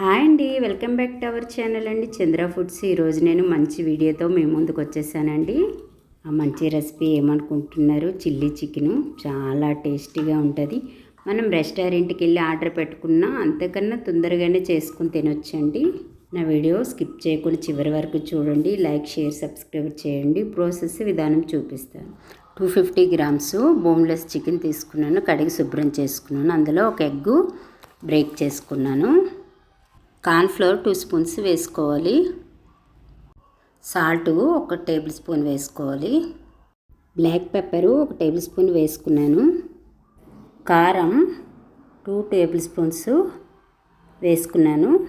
Hi అండి welcome back to our channel అండి. Chandra foods. ఈరోజు నేను మంచి వీడియోతో మీ ముందుకు వచ్చేసానండి. ఆ మంచి రెసిపీ ఏమనుకుంటున్నారు? Chilli chicken. చాలా టేస్టీగా ఉంటుంది. మనం రెస్టారెంట్కి వెళ్ళి ఆర్డర్ పెట్టుకున్నా అంతకన్నా తొందరగానే చేసుకుని తినొచ్చండి. నా వీడియో స్కిప్ చేయకుండా చివరి వరకు చూడండి. లైక్ షేర్ సబ్స్క్రైబ్ చేయండి. ప్రాసెస్ విధానం చూపిస్తాను. Two fifty grams boneless chicken తీసుకున్నాను. కడిగి శుభ్రం చేసుకున్నాను. అందులో ఒక ఎగ్గు బ్రేక్ చేసుకున్నాను. కార్న్ఫ్లోర్ టూ స్పూన్స్ వేసుకోవాలి. సాల్ట్ ఒక టేబుల్ స్పూన్ వేసుకోవాలి. బ్లాక్ పెప్పరు ఒక టేబుల్ స్పూన్ వేసుకున్నాను. కారం టూ టేబుల్ స్పూన్స్ వేసుకున్నాను.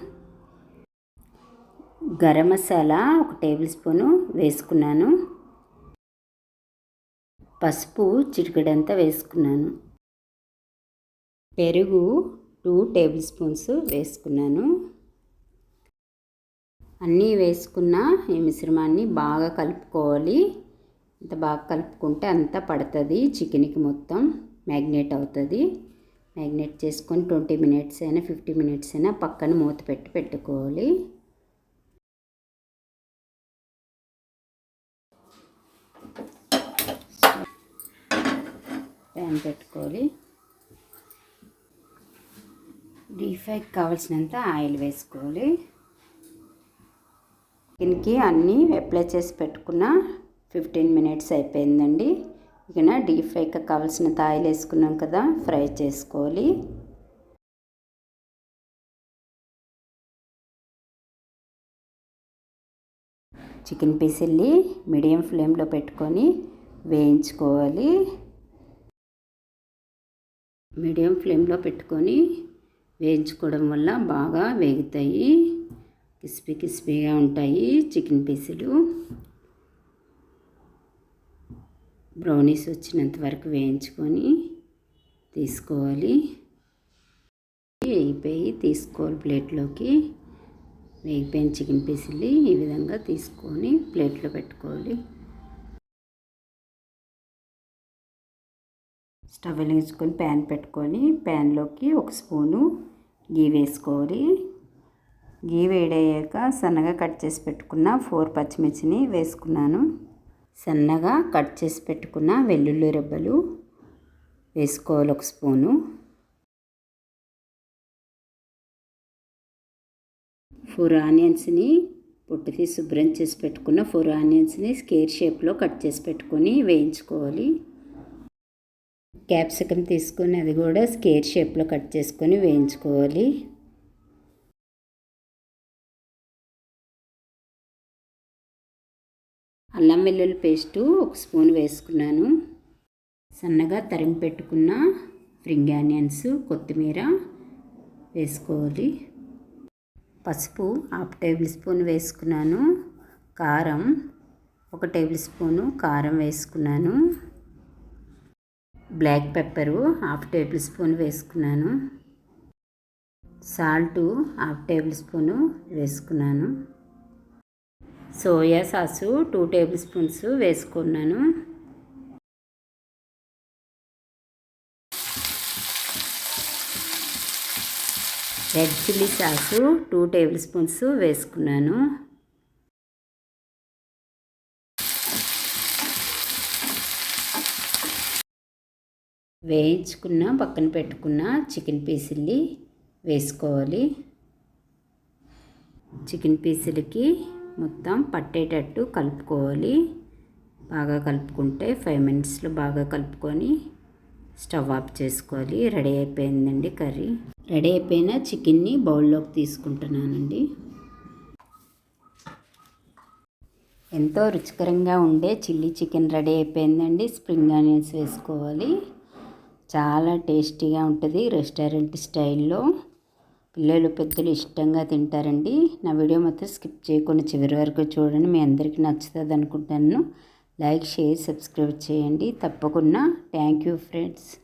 గరం మసాలా ఒక టేబుల్ స్పూను వేసుకున్నాను. పసుపు చిటికడంతా వేసుకున్నాను. పెరుగు టూ టేబుల్ స్పూన్స్ వేసుకున్నాను. అన్నీ వేసుకున్న ఈ మిశ్రమాన్ని బాగా కలుపుకోవాలి. ఇంత బాగా కలుపుకుంటే అంతా పడుతుంది. చికెన్కి మొత్తం మ్యాగ్నేట్ అవుతుంది. మ్యాగ్నేట్ చేసుకొని ట్వంటీ మినిట్స్ అయినా ఫిఫ్టీ మినిట్స్ అయినా పక్కన మూత పెట్టి పెట్టుకోవాలి. ప్యాన్ పెట్టుకోవాలి. డీప్ ఫ్రైకి కావాల్సినంత ఆయిల్ వేసుకోవాలి. చికెన్కి అన్నీ అప్లై చేసి పెట్టుకున్న ఫిఫ్టీన్ మినిట్స్ అయిపోయిందండి. ఇక డీప్ ఫ్రైకి కావాల్సిన తాయిలు వేసుకున్నాం కదా ఫ్రై చేసుకోవాలి. చికెన్ పీసుల్ని మీడియం ఫ్లేమ్లో పెట్టుకొని వేయించుకోవాలి. మీడియం ఫ్లేమ్లో పెట్టుకొని వేయించుకోవడం వల్ల బాగా వేగుతాయి. క్రిస్పీ క్రిస్పీగా ఉంటాయి చికెన్ పీసులు. బ్రౌనీస్ వచ్చినంత వరకు వేయించుకొని తీసుకోవాలి. వేయిపోయి తీసుకోవాలి ప్లేట్లోకి. వేగిపోయిన చికెన్ పీసులు ఈ విధంగా తీసుకొని ప్లేట్లో పెట్టుకోవాలి. స్టవ్ వెలిగించుకొని ప్యాన్ పెట్టుకొని ప్యాన్లోకి ఒక స్పూను గీ వేసుకోవాలి. గీ వేడయ్యాక సన్నగా కట్ చేసి పెట్టుకున్న ఫోర్ పచ్చిమిర్చిని వేసుకున్నాను. సన్నగా కట్ చేసి పెట్టుకున్న వెల్లుల్లి రెబ్బలు వేసుకోవాలి ఒక స్పూను. ఫోర్ ఆనియన్స్ని పొట్టు శుభ్రం చేసి పెట్టుకున్న ఫోర్ ఆనియన్స్ని స్కేర్ షేప్లో కట్ చేసి పెట్టుకొని వేయించుకోవాలి. క్యాప్సికమ్ తీసుకొని అది కూడా స్కేర్ షేప్లో కట్ చేసుకొని వేయించుకోవాలి. అల్లం వెల్లుల్లి పేస్టు ఒక స్పూన్ వేసుకున్నాను. సన్నగా తరిగి పెట్టుకున్న ఫ్రింగ్ ఆనియన్స్ కొత్తిమీర వేసుకోవాలి. పసుపు హాఫ్ టేబుల్ స్పూన్ వేసుకున్నాను. కారం ఒక టేబుల్ స్పూను కారం వేసుకున్నాను. Black pepper half table spoon వేసుకున్నాను. సాల్టు హాఫ్ టేబుల్ స్పూను వేసుకున్నాను. Soya sauce two table spoons వేసుకున్నాను. Red chilli sauce two tablespoons వేసుకున్నాను. వేయించుకున్న పక్కన పెట్టుకున్న చికెన్ పీసుల్ని వేసుకోవాలి. చికెన్ పీసులకి మొత్తం పట్టేటట్టు కలుపుకోవాలి. బాగా కలుపుకుంటే ఫైవ్ మినిట్స్లో బాగా కలుపుకొని స్టవ్ ఆఫ్ చేసుకోవాలి. రెడీ అయిపోయిందండి కర్రీ. రెడీ అయిపోయిన చికెన్ని బౌల్లోకి తీసుకుంటున్నానండి. ఎంతో రుచికరంగా ఉండే చిల్లీ చికెన్ రెడీ అయిపోయిందండి. స్ప్రింగ్ ఆనియన్స్ వేసుకోవాలి. చాలా టేస్టీగా ఉంటుంది రెస్టారెంట్ స్టైల్లో. పిల్లలు పెద్దలు ఇష్టంగా తింటారండి. నా వీడియో మాత్రం స్కిప్ చేయకుండా చివరి వరకు చూడండి. మీ అందరికీ నచ్చుతుంది అనుకుంటాను లైక్ షేర్ సబ్స్క్రైబ్ చేయండి. తప్పకుండా. Thank you friends.